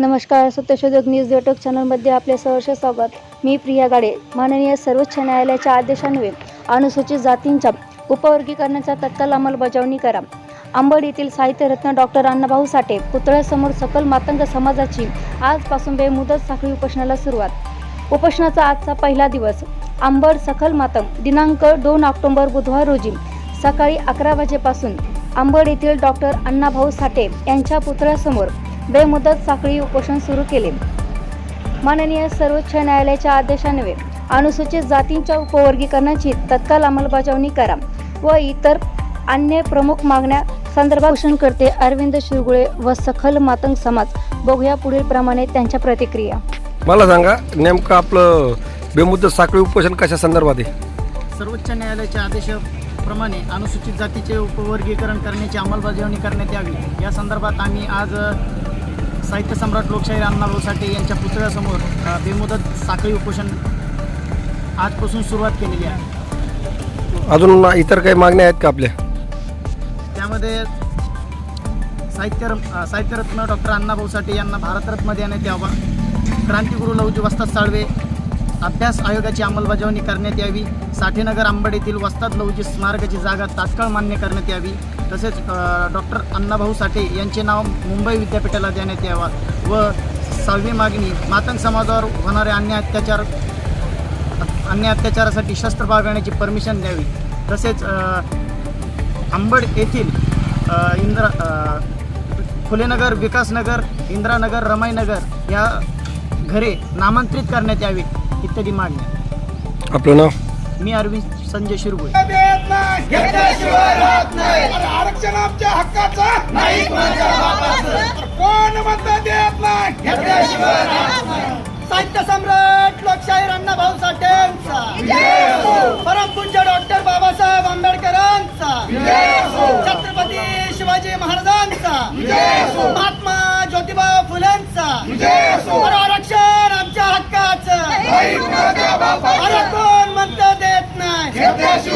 नमस्कार सत्यशोधक news YouTube चॅनलमध्ये आपले सहर्ष स्वागत. मी प्रिया गाडे. माननीय सर्वोच्च न्यायालयाच्या आदेशान्वये अनुसूचित जातींच्या उपवर्गीकरणाचा तत्काल अंमलबजावणी करा. आंबड येथील साहित्यरत्न डॉक्टर अण्णाभाऊ साठे पुतळ्यासमोर सकल मातंग समाजाची आजपासून बेमुदत साखळी उपोषणाला सुरुवात. उपोषणाचा आजचा पहिला दिवस. आंबड सखल मातंग दिनांक दोन ऑक्टोंबर बुधवार रोजी सकाळी अकरा वाजेपासून आंबड येथील डॉक्टर अण्णाभाऊ साठे यांच्या पुतळ्यासमोर बेमुदत साखळी उपोषण सुरू केले. माननीय सर्वोच्च न्यायालयाच्या आदेशान्वये अनुसूचित जातींच्या उपवर्गीकरणाची तत्काल अंमलबजावणी करा व इतर अन्य प्रमुख मागण्या संदर्भात करते अरविंद शिरगुळे व सखल मातंग समाज. बघूया पुढील प्रमाणे त्यांच्या प्रतिक्रिया. मला सांगा नेमकं आपलं बेमुदत साखळी उपोषण कशा संदर्भात आहे? सर्वोच्च न्यायालयाच्या आदेशाप्रमाणे अनुसूचित जातीचे उपवर्गीकरण करण्याची अंमलबजावणी करण्यात यावी. या संदर्भात आम्ही आज साहित्य सम्राट लोकशाही अण्णाभाऊ साठे यांच्या पुतळ्यासमोर बेमुदत साखळी उपोषण आजपासून सुरुवात केलेली आहे. अजून इतर काही मागण्या आहेत का आपल्या? त्यामध्ये साहित्य साहित्यरत्न डॉक्टर अण्णाभाऊ साठे यांना भारतरत्न देण्यात यावा. क्रांतिगुरू लवजी वस्ताद साळवे अभ्यास आयोगाची अंमलबजावणी करण्यात यावी. साठेनगर आंबड येथील वस्ताद लवजी स्मारकाची जागा तात्काळ मान्य करण्यात यावी. तसेच डॉक्टर अण्णाभाऊ साठे यांचे नाव मुंबई विद्यापीठाला देण्यात यावा व सहावी मागणी मातंग समाजावर होणारे अन्य अत्याचार अन्य अत्याचारासाठी शस्त्र बाळगण्याची परमिशन द्यावी. तसेच अ, अंबड येथील इंद्रा फुलेनगर विकासनगर इंद्रानगर रमाईनगर या घरे नामांतरित करण्यात यावी इत्यादी मागण्या. आपलं नाव? मी अरविंद संजय शिरगुळे. आरक्षण आमच्या हक्काचा नाही कोण म्हणतं देत नाही साहित्य सम्राट लोकशाहीर अण्णाभाऊ साठेंचा. परमपूज्य डॉक्टर बाबासाहेब आंबेडकरांचा. छत्रपती शिवाजी महाराजांचा.